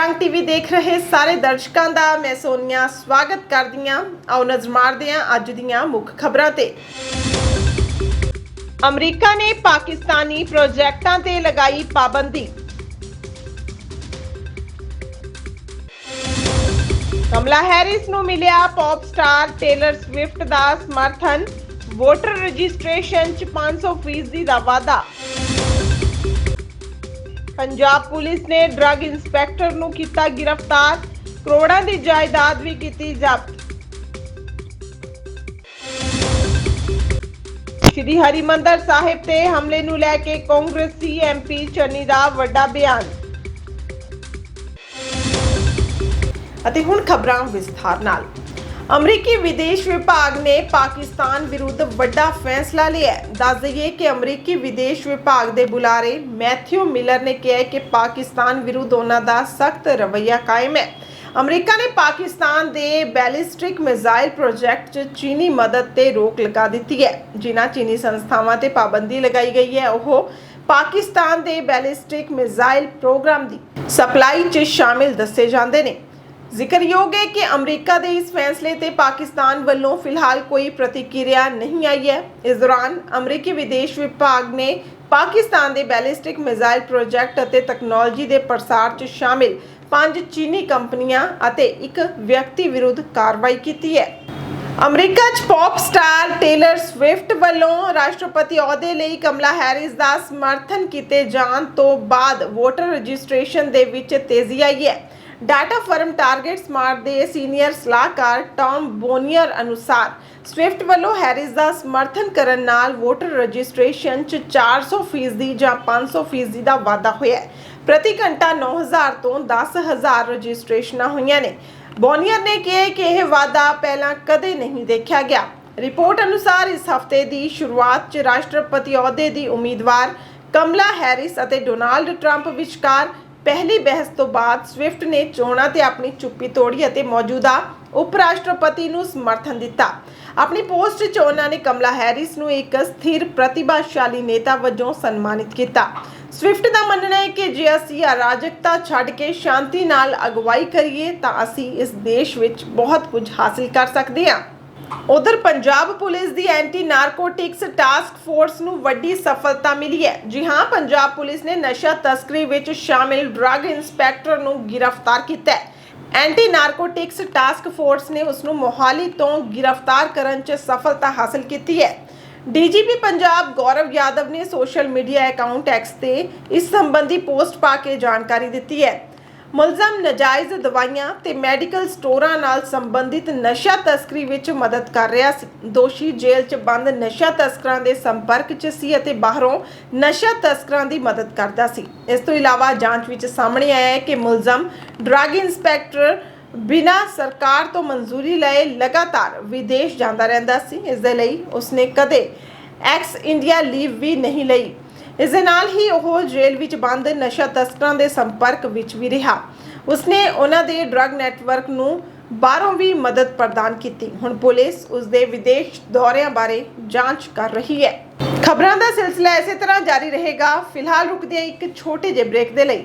ਸਬਰੰਗ TV ਦੇਖ ਰਹੇ ਸਾਰੇ ਦਰਸ਼ਕਾਂ ਦਾ ਮੈਂ ਸੋਨੀਆ ਸਵਾਗਤ ਕਰਦੀ ਹਾਂ। ਆਓ ਨਜ਼ਰ ਮਾਰਦੇ ਹਾਂ ਅੱਜ ਦੀਆਂ ਮੁੱਖ ਖਬਰਾਂ ਤੇ। ਅਮਰੀਕਾ ਨੇ ਪਾਕਿਸਤਾਨੀ ਪ੍ਰੋਜੈਕਟਾਂ ਤੇ ਲਗਾਈ ਪਾਬੰਦੀ। ਕਮਲਾ ਹੈਰਿਸ ਨੂੰ ਮਿਲਿਆ ਪੌਪ ਸਟਾਰ ਟੇਲਰ ਸਵਿਫਟ ਦਾ ਸਮਰਥਨ। ਵੋਟਰ ਰਜਿਸਟ੍ਰੇਸ਼ਨ 'ਚ 500% ਦਾ ਵਾਧਾ ਪੰਜਾਬ ਪੁਲਿਸ ਨੇ ਡਰੱਗ ਇੰਸਪੈਕਟਰ ਨੂੰ ਕੀਤਾ ਗ੍ਰਿਫਤਾਰ, ਕਰੋੜਾਂ ਦੀ ਜਾਇਦਾਦ ਵੀ ਕੀਤੀ ਜ਼ਬਤ। ਸ਼੍ਰੀ ਹਰਿਮੰਦਰ ਸਾਹਿਬ ਤੇ ਹਮਲੇ ਨੂੰ ਲੈ ਕੇ ਕਾਂਗਰਸੀ ਐਮਪੀ ਚੰਨੀ ਦਾ ਵੱਡਾ ਬਿਆਨ। ਅਤੇ ਹੁਣ ਖਬਰਾਂ ਵਿਸਥਾਰ ਨਾਲ। ਅਮਰੀਕੀ ਵਿਦੇਸ਼ ਵਿਭਾਗ ਨੇ ਪਾਕਿਸਤਾਨ ਵਿਰੁੱਧ ਵੱਡਾ ਫੈਸਲਾ ਲਿਆ ਹੈ। ਦੱਸ ਦਈਏ ਕਿ ਅਮਰੀਕੀ ਵਿਦੇਸ਼ ਵਿਭਾਗ ਦੇ ਬੁਲਾਰੇ ਮੈਥਿਊ ਮਿਲਰ ਨੇ ਕਿਹਾ ਕਿ ਪਾਕਿਸਤਾਨ ਵਿਰੁੱਧ ਉਹਨਾਂ ਦਾ ਸਖਤ ਰਵੱਈਆ ਕਾਇਮ ਹੈ। ਅਮਰੀਕਾ ਨੇ ਪਾਕਿਸਤਾਨ ਦੇ ਬੈਲਿਸਟਿਕ ਮਿਜ਼ਾਈਲ ਪ੍ਰੋਜੈਕਟ 'ਚ ਚੀਨੀ ਮਦਦ ਤੇ ਰੋਕ ਲਗਾ ਦਿੱਤੀ ਹੈ। ਜਿਨ੍ਹਾਂ ਚੀਨੀ ਸੰਸਥਾਵਾਂ ਤੇ ਪਾਬੰਦੀ ਲਗਾਈ ਗਈ ਹੈ, ਉਹ ਪਾਕਿਸਤਾਨ ਦੇ ਬੈਲਿਸਟਿਕ ਮਿਜ਼ਾਈਲ ਪ੍ਰੋਗਰਾਮ ਦੀ ਸਪਲਾਈ 'ਚ ਸ਼ਾਮਿਲ ਦੱਸੇ ਜਾਂਦੇ ਨੇ। ਜ਼ਿਕਰਯੋਗ ਹੈ ਕਿ ਅਮਰੀਕਾ ਦੇ ਇਸ ਫੈਸਲੇ ਤੇ ਪਾਕਿਸਤਾਨ ਵੱਲੋਂ ਫਿਲਹਾਲ ਕੋਈ ਪ੍ਰਤੀਕਿਰਿਆ ਨਹੀਂ ਆਈ ਹੈ। ਇਸ ਦੌਰਾਨ ਅਮਰੀਕੀ ਵਿਦੇਸ਼ ਵਿਭਾਗ ਨੇ ਪਾਕਿਸਤਾਨ ਦੇ ਬੈਲਿਸਟਿਕ ਮਿਜ਼ਾਈਲ ਪ੍ਰੋਜੈਕਟ ਅਤੇ ਟੈਕਨੋਲੋਜੀ ਦੇ ਪ੍ਰਸਾਰ 'ਚ ਸ਼ਾਮਿਲ ਪੰਜ ਚੀਨੀ ਕੰਪਨੀਆਂ ਅਤੇ ਇੱਕ ਵਿਅਕਤੀ ਵਿਰੁੱਧ ਕਾਰਵਾਈ ਕੀਤੀ ਹੈ। ਅਮਰੀਕਾ 'ਚ ਪੌਪ ਸਟਾਰ ਟੇਲਰ ਸਵਿਫਟ ਵੱਲੋਂ ਰਾਸ਼ਟਰਪਤੀ ਅਹੁਦੇ ਲਈ ਕਮਲਾ ਹੈਰਿਸ ਦਾ ਸਮਰਥਨ ਕੀਤੇ ਜਾਣ ਤੋਂ ਬਾਅਦ ਵੋਟਰ ਰਜਿਸਟ੍ਰੇਸ਼ਨ ਦੇ ਵਿੱਚ ਤੇਜ਼ੀ ਆਈ ਹੈ। ਡਾਟਾ ਫਰਮ ਟਾਰਗੇਟ ਸਮਾਰਟ ਦੇ ਸੀਨੀਅਰ ਸਲਾਹਕਾਰ ਟੌਮ ਬੋਨੀਅਰ ਅਨੁਸਾਰ ਸਵਿਫਟ ਵੱਲੋਂ ਹੈਰਿਸ ਦਾ ਸਮਰਥਨ ਕਰਨ ਨਾਲ ਵੋਟਰ ਰਜਿਸਟ੍ਰੇਸ਼ਨ 'ਚ 400% ਜਾਂ 500% ਦਾ ਵਾਧਾ ਹੋਇਆ ਹੈ। ਪ੍ਰਤੀ ਘੰਟਾ 9000 ਤੋਂ 10000 ਰਜਿਸਟ੍ਰੇਸ਼ਨਾਂ ਹੋਈਆਂ ਨੇ। ਬੋਨੀਅਰ ਨੇ ਕਿਹਾ ਕਿ ਇਹ ਵਾਧਾ ਪਹਿਲਾਂ ਕਦੇ ਨਹੀਂ ਦੇਖਿਆ ਗਿਆ। ਰਿਪੋਰਟ ਅਨੁਸਾਰ ਇਸ ਹਫ਼ਤੇ ਦੀ ਸ਼ੁਰੂਆਤ 'ਚ ਰਾਸ਼ਟਰਪਤੀ ਅਹੁਦੇ ਦੀ ਉਮੀਦਵਾਰ ਕਮਲਾ ਹੈਰਿਸ ਅਤੇ ਡੋਨਾਲਡ ਟਰੰਪ ਵਿਚਕਾਰ ਪਹਿਲੀ ਬਹਿਸ ਤੋਂ ਬਾਅਦ ਸਵਿਫਟ ਨੇ ਚੋਣਾਂ ਤੇ ਆਪਣੀ ਚੁੱਪੀ ਤੋੜੀ ਅਤੇ ਮੌਜੂਦਾ ਉਪ ਰਾਸ਼ਟਰਪਤੀ ਨੂੰ ਸਮਰਥਨ ਦਿੱਤਾ। ਆਪਣੀ ਪੋਸਟ 'ਚ ਉਹਨਾਂ ਨੇ ਕਮਲਾ ਹੈਰਿਸ ਨੂੰ ਇੱਕ ਸਥਿਰ, ਪ੍ਰਤਿਭਾਸ਼ਾਲੀ ਨੇਤਾ ਵਜੋਂ ਸਨਮਾਨਿਤ ਕੀਤਾ। ਸਵਿਫਟ ਦਾ ਮੰਨਣਾ ਹੈ ਕਿ ਜੇ ਅਸੀਂ ਅਰਾਜਕਤਾ ਛੱਡ ਕੇ ਸ਼ਾਂਤੀ ਨਾਲ ਅਗਵਾਈ ਕਰੀਏ ਤਾਂ ਅਸੀਂ ਇਸ ਦੇਸ਼ ਵਿੱਚ ਬਹੁਤ ਕੁਝ ਹਾਸਲ ਕਰ ਸਕਦੇ ਹਾਂ। ਉਧਰ ਪੰਜਾਬ ਪੁਲਿਸ ਦੀ ਐਂਟੀ ਨਾਰਕੋਟਿਕਸ ਟਾਸਕ ਫੋਰਸ ਨੂੰ ਵੱਡੀ ਸਫਲਤਾ ਮਿਲੀ ਹੈ। ਜੀ ਹਾਂ, ਪੰਜਾਬ ਪੁਲਿਸ ਨੇ ਨਸ਼ਾ ਤਸਕਰੀ ਵਿੱਚ ਸ਼ਾਮਿਲ ਡਰੱਗ ਇੰਸਪੈਕਟਰ ਨੂੰ ਗ੍ਰਿਫਤਾਰ ਕੀਤਾ ਹੈ। ਐਂਟੀ ਨਾਰਕੋਟਿਕਸ ਟਾਸਕ ਫੋਰਸ ਨੇ ਉਸ ਨੂੰ ਮੋਹਾਲੀ ਤੋਂ ਗ੍ਰਿਫਤਾਰ ਕਰਨ 'ਚ ਸਫਲਤਾ ਹਾਸਲ ਕੀਤੀ ਹੈ। ਡੀਜੀਪੀ ਪੰਜਾਬ ਗੌਰਵ ਯਾਦਵ ਨੇ ਸੋਸ਼ਲ ਮੀਡੀਆ ਅਕਾਊਂਟ ਐਕਸ ਤੇ ਇਸ ਸੰਬੰਧੀ ਪੋਸਟ ਪਾ ਕੇ ਜਾਣਕਾਰੀ ਦਿੱਤੀ ਹੈ। ਮੁਲਜ਼ਮ ਨਜਾਇਜ਼ ਦਵਾਈਆਂ ਤੇ ਮੈਡੀਕਲ ਸਟੋਰਾਂ ਨਾਲ ਸੰਬੰਧਿਤ ਨਸ਼ਾ ਤਸਕਰੀ ਵਿੱਚ ਮਦਦ ਕਰ ਰਿਹਾ ਸੀ। ਦੋਸ਼ੀ ਜੇਲ੍ਹ 'ਚ ਬੰਦ ਨਸ਼ਾ ਤਸਕਰਾਂ ਦੇ ਸੰਪਰਕ 'ਚ ਸੀ ਅਤੇ ਬਾਹਰੋਂ ਨਸ਼ਾ ਤਸਕਰਾਂ ਦੀ ਮਦਦ ਕਰਦਾ ਸੀ। ਇਸ ਤੋਂ ਇਲਾਵਾ ਜਾਂਚ ਵਿੱਚ ਸਾਹਮਣੇ ਆਇਆ ਹੈ ਕਿ ਮੁਲਜ਼ਮ ਡਰੱਗ ਇੰਸਪੈਕਟਰ ਬਿਨਾ ਸਰਕਾਰ ਤੋਂ ਮਨਜ਼ੂਰੀ ਲਏ ਲਗਾਤਾਰ ਵਿਦੇਸ਼ ਜਾਂਦਾ ਰਹਿੰਦਾ ਸੀ। ਇਸ ਦੇ ਲਈ ਉਸਨੇ ਕਦੇ ਐਕਸ ਇੰਡੀਆ ਲੀਵ ਵੀ ਨਹੀਂ ਲਈ। ਇਸ ਦੇ ਨਾਲ ਹੀ ਉਹ ਜੇਲ੍ਹ ਵਿੱਚ ਬੰਦ ਨਸ਼ਾ ਤਸਕਰਾਂ ਦੇ ਸੰਪਰਕ ਵਿੱਚ ਵੀ ਰਿਹਾ। ਉਸਨੇ ਉਹਨਾਂ ਦੇ ਡਰੱਗ ਨੈਟਵਰਕ ਨੂੰ ਬਾਹਰੋਂ ਵੀ ਮਦਦ ਪ੍ਰਦਾਨ ਕੀਤੀ। ਹੁਣ ਪੁਲਿਸ ਉਸ ਦੇ ਵਿਦੇਸ਼ ਦੌਰਿਆਂ ਬਾਰੇ ਜਾਂਚ ਕਰ ਰਹੀ ਹੈ। ਖਬਰਾਂ ਦਾ ਸਿਲਸਿਲਾ ਇਸੇ ਤਰ੍ਹਾਂ ਜਾਰੀ ਰਹੇਗਾ। ਫਿਲਹਾਲ ਰੁਕਦੇ ਹਾਂ ਇੱਕ ਛੋਟੇ ਜਿਹੇ ਬ੍ਰੇਕ ਦੇ ਲਈ।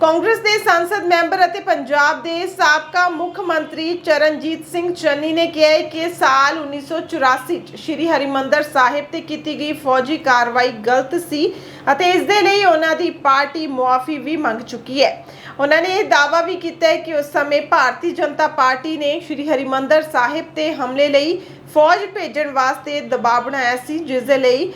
ਕਾਂਗਰਸ ਦੇ ਸੰਸਦ ਮੈਂਬਰ ਅਤੇ ਪੰਜਾਬ ਦੇ ਸਾਬਕਾ ਮੁੱਖ ਮੰਤਰੀ ਚਰਨਜੀਤ ਸਿੰਘ ਚੰਨੀ ਨੇ ਕਿਹਾ ਹੈ ਕਿ ਸਾਲ 1984 ਚ ਸ਼੍ਰੀ ਹਰਿਮੰਦਰ ਸਾਹਿਬ ਤੇ ਕੀਤੀ ਗਈ ਫੌਜੀ ਕਾਰਵਾਈ ਗਲਤ ਸੀ ਅਤੇ ਇਸ ਦੇ ਲਈ ਉਹਨਾਂ ਦੀ ਪਾਰਟੀ ਮੁਆਫੀ ਵੀ ਮੰਗ ਚੁੱਕੀ ਹੈ। ਉਹਨਾਂ ਨੇ ਇਹ ਦਾਅਵਾ ਵੀ ਕੀਤਾ ਹੈ ਕਿ ਉਸ ਸਮੇਂ ਭਾਰਤੀ ਜਨਤਾ ਪਾਰਟੀ ਨੇ ਸ਼੍ਰੀ ਹਰਿਮੰਦਰ ਸਾਹਿਬ ਤੇ ਹਮਲੇ ਲਈ ਫੌਜ ਭੇਜਣ ਵਾਸਤੇ ਦਬਾਅ ਬਣਾਇਆ ਸੀ, ਜਿਸ ਦੇ ਲਈ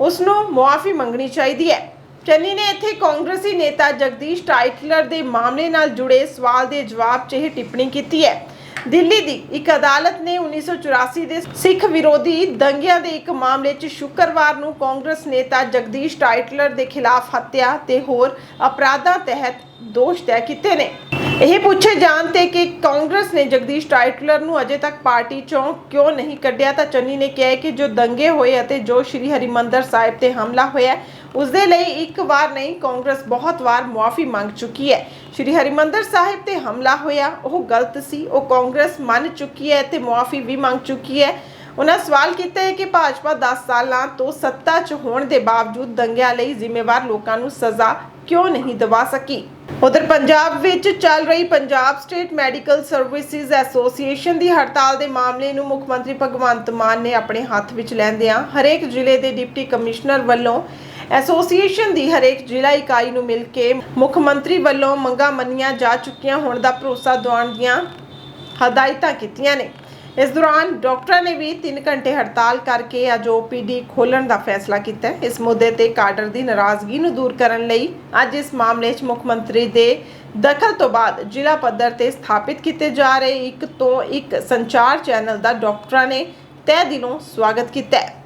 ਉਸ ਨੂੰ ਮੁਆਫੀ ਮੰਗਣੀ ਚਾਹੀਦੀ ਹੈ। ਚੰਨੀ ਨੇ ਇੱਥੇ ਕਾਂਗਰਸੀ ਨੇਤਾ ਜਗਦੀਸ਼ ਟਾਈਟਲਰ ਦੇ ਮਾਮਲੇ ਨਾਲ ਜੁੜੇ ਸਵਾਲ ਦੇ ਜਵਾਬ 'ਚ ਇਹ ਟਿੱਪਣੀ ਕੀਤੀ ਹੈ। ਦਿੱਲੀ ਦੀ ਇੱਕ ਅਦਾਲਤ ਨੇ 1984 ਦੇ ਸਿੱਖ ਵਿਰੋਧੀ ਦੰਗਿਆਂ ਦੇ ਇੱਕ ਮਾਮਲੇ 'ਚ ਸ਼ੁੱਕਰਵਾਰ ਨੂੰ ਕਾਂਗਰਸ ਨੇਤਾ ਜਗਦੀਸ਼ ਟਾਈਟਲਰ ਦੇ ਖਿਲਾਫ ਹੱਤਿਆ ਤੇ ਹੋਰ ਅਪਰਾਧਾਂ ਤਹਿਤ ਦੋਸ਼ ਤੈਅ ਕੀਤੇ ਨੇ। ਇਹ ਪੁੱਛੇ ਜਾਣ ਤੇ ਕਿ ਕਾਂਗਰਸ ਨੇ ਜਗਦੀਸ਼ ਟਾਈਟਲਰ ਨੂੰ ਅਜੇ ਤੱਕ ਪਾਰਟੀ ਚੋਂ ਕਿਉਂ ਨਹੀਂ ਕੱਢਿਆ ਤਾਂ ਚੰਨੀ ਨੇ ਕਿਹਾ ਕਿ ਜੋ ਦੰਗੇ ਹੋਏ ਅਤੇ ਜੋ ਸ਼੍ਰੀ ਹਰਿਮੰਦਰ ਸਾਹਿਬ ਤੇ ਹਮਲਾ ਹੋਇਆ ਉਸ ਦੇ ਲਈ ਇੱਕ ਵਾਰ ਨਹੀਂ, ਕਾਂਗਰਸ ਬਹੁਤ ਵਾਰ ਮੁਆਫੀ ਮੰਗ ਚੁੱਕੀ ਹੈ। ਸ਼੍ਰੀ ਹਰਿਮੰਦਰ ਸਾਹਿਬ ਤੇ ਹਮਲਾ ਹੋਇਆ, ਉਹ ਗਲਤ ਸੀ। ਉਹ ਕਾਂਗਰਸ ਮੰਨ ਚੁੱਕੀ ਹੈ ਤੇ ਮੁਆਫੀ ਵੀ ਮੰਗ ਚੁੱਕੀ ਹੈ। ਉਹਨਾਂ ਸਵਾਲ ਕੀਤਾ ਹੈ ਕਿ ਭਾਜਪਾ 10 ਸਾਲਾਂ ਤੋਂ ਸੱਤਾ 'ਚ ਹੋਣ ਦੇ ਬਾਵਜੂਦ ਦੰਗਿਆਂ ਲਈ ਜ਼ਿੰਮੇਵਾਰ ਲੋਕਾਂ ਨੂੰ ਸਜ਼ਾ ਕਿਉਂ ਨਹੀਂ ਦਿਵਾ ਸਕੀ? ਉਧਰ ਪੰਜਾਬ ਵਿੱਚ ਚੱਲ ਰਹੀ Punjab state medical services association ਦੀ ਹੜਤਾਲ ਦੇ ਮਾਮਲੇ ਨੂੰ ਮੁੱਖ ਮੰਤਰੀ ਭਗਵੰਤ ਮਾਨ ਨੇ ਆਪਣੇ ਹੱਥ ਵਿੱਚ ਲੈਂਦਿਆਂ ਹਰੇਕ ਜ਼ਿਲ੍ਹੇ ਦੇ ਡਿਪਟੀ ਕਮਿਸ਼ਨਰ ਵੱਲੋਂ ਐਸੋਸੀਏਸ਼ਨ ਦੀ ਹਰੇਕ ਜ਼ਿਲ੍ਹਾ ਇਕਾਈ ਨੂੰ ਮਿਲ ਕੇ ਮੁੱਖ ਮੰਤਰੀ ਵੱਲੋਂ ਮੰਗਾਂ ਮੰਨੀਆਂ ਜਾ ਚੁੱਕੀਆਂ, ਹੋਣ ਦਾ ਭਰੋਸਾ ਦਿਵਾਉਣ ਦੀਆਂ ਹਦਾਇਤਾਂ ਕੀਤੀਆਂ ਨੇ। ਇਸ ਦੌਰਾਨ ਡਾਕਟਰਾਂ ਨੇ ਵੀ 3 ਘੰਟੇ ਹੜਤਾਲ ਕਰਕੇ ਅੱਜ ਓਪੀਡੀ ਖੋਲਣ ਦਾ ਫੈਸਲਾ ਕੀਤਾ ਹੈ। ਇਸ ਮੁੱਦੇ ਤੇ ਕਾਡਰ ਦੀ ਨਾਰਾਜ਼ਗੀ ਨੂੰ ਦੂਰ ਕਰਨ ਲਈ ਅੱਜ ਇਸ ਮਾਮਲੇ 'ਚ ਮੁੱਖ ਮੰਤਰੀ ਦੇ ਦਖਲ ਤੋਂ ਬਾਅਦ ਜ਼ਿਲ੍ਹਾ ਪੱਧਰ ਤੇ ਸਥਾਪਿਤ ਕੀਤੇ ਜਾ ਰਹੇ ਇੱਕ ਤੋਂ ਇੱਕ ਸੰਚਾਰ ਚੈਨਲ ਦਾ ਡਾਕਟਰਾਂ ਨੇ ਤਹਿ ਦਿਲੋਂ ਸਵਾਗਤ ਕੀਤਾ ਹੈ।